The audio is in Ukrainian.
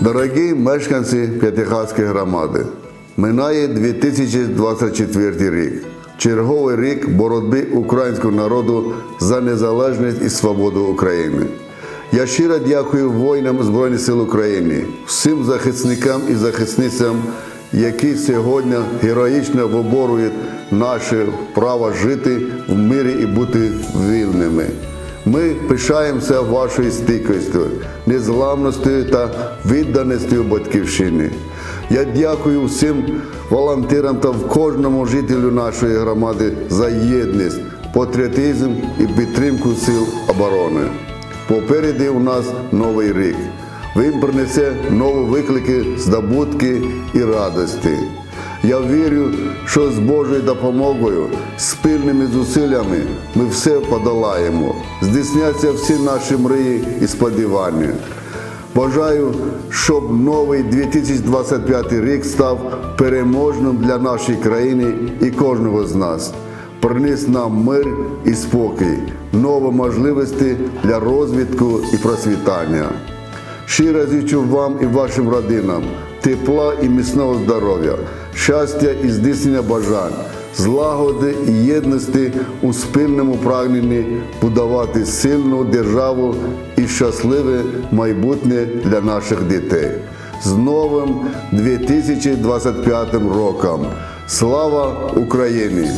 Дорогі мешканці П'ятихатської громади, минає 2024 рік. Черговий рік боротьби українського народу за незалежність і свободу України. Я щиро дякую воїнам Збройних сил України, всім захисникам і захисницям, які сьогодні героїчно виборюють наше право жити в мирі і бути вільними. Ми пишаємося вашою стійкістю, незламністю та відданістю батьківщини. Я дякую всім волонтерам та кожному жителю нашої громади за єдність, патріотизм і підтримку сил оборони. Попереду у нас новий рік. Він принесе нові виклики, здобутки і радості. Я вірю, що з Божою допомогою, спільними зусиллями ми все подолаємо. Здійсняться всі наші мрії і сподівання. Бажаю, щоб новий 2025 рік став переможним для нашої країни і кожного з нас. Приніс нам мир і спокій, нові можливості для розвитку і просвітання. Щиро зичу вам і вашим родинам тепла і міцного здоров'я, щастя і здійснення бажань, злагоди і єдності у спільному прагненні будувати сильну державу і щасливе майбутнє для наших дітей. З новим 2025 роком! Слава Україні!